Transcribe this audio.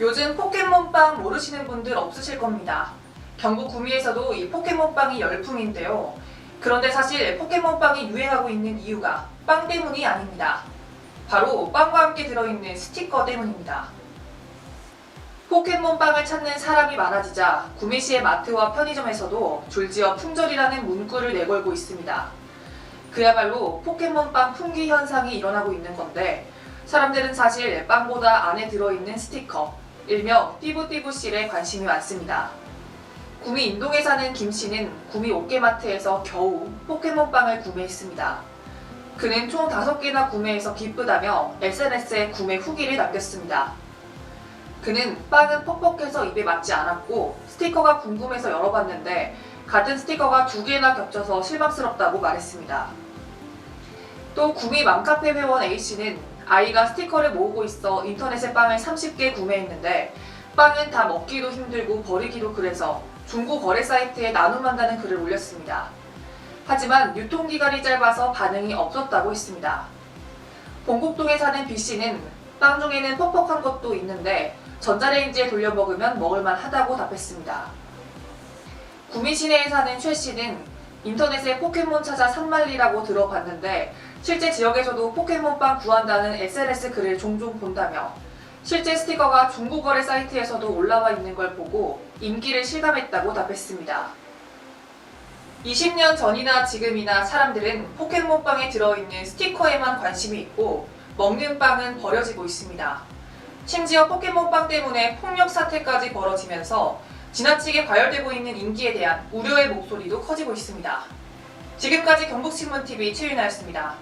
요즘 포켓몬빵 모르시는 분들 없으실 겁니다. 경북 구미에서도 이 포켓몬빵이 열풍인데요. 그런데 사실 포켓몬빵이 유행하고 있는 이유가 빵 때문이 아닙니다. 바로 빵과 함께 들어있는 스티커 때문입니다. 포켓몬빵을 찾는 사람이 많아지자 구미시의 마트와 편의점에서도 졸지어 품절이라는 문구를 내걸고 있습니다. 그야말로 포켓몬빵 품귀 현상이 일어나고 있는 건데 사람들은 사실 빵보다 안에 들어있는 스티커, 일명 띠부띠부실에 관심이 많습니다. 구미 인동에 사는 김 씨는 구미 옥계마트에서 겨우 포켓몬빵을 구매했습니다. 그는 총 5개나 구매해서 기쁘다며 SNS에 구매 후기를 남겼습니다. 그는 빵은 퍽퍽해서 입에 맞지 않았고 스티커가 궁금해서 열어봤는데 같은 스티커가 두 개나 겹쳐서 실망스럽다고 말했습니다. 또 구미 맘카페 회원 A씨는 아이가 스티커를 모으고 있어 인터넷에 빵을 30개 구매했는데 빵은 다 먹기도 힘들고 버리기도 그래서 중고 거래 사이트에 나눔한다는 글을 올렸습니다. 하지만 유통기간이 짧아서 반응이 없었다고 했습니다. 봉곡동에 사는 B씨는 빵 중에는 퍽퍽한 것도 있는데 전자레인지에 돌려 먹으면 먹을만 하다고 답했습니다. 구미 시내에 사는 최 씨는 인터넷에 포켓몬 찾아 산말리라고 들어봤는데 실제 지역에서도 포켓몬빵 구한다는 SNS 글을 종종 본다며 실제 스티커가 중고거래 사이트에서도 올라와 있는 걸 보고 인기를 실감했다고 답했습니다. 20년 전이나 지금이나 사람들은 포켓몬빵에 들어있는 스티커에만 관심이 있고 먹는 빵은 버려지고 있습니다. 심지어 포켓몬빵 때문에 폭력 사태까지 벌어지면서 지나치게 과열되고 있는 인기에 대한 우려의 목소리도 커지고 있습니다. 지금까지 경북신문TV 최윤아였습니다.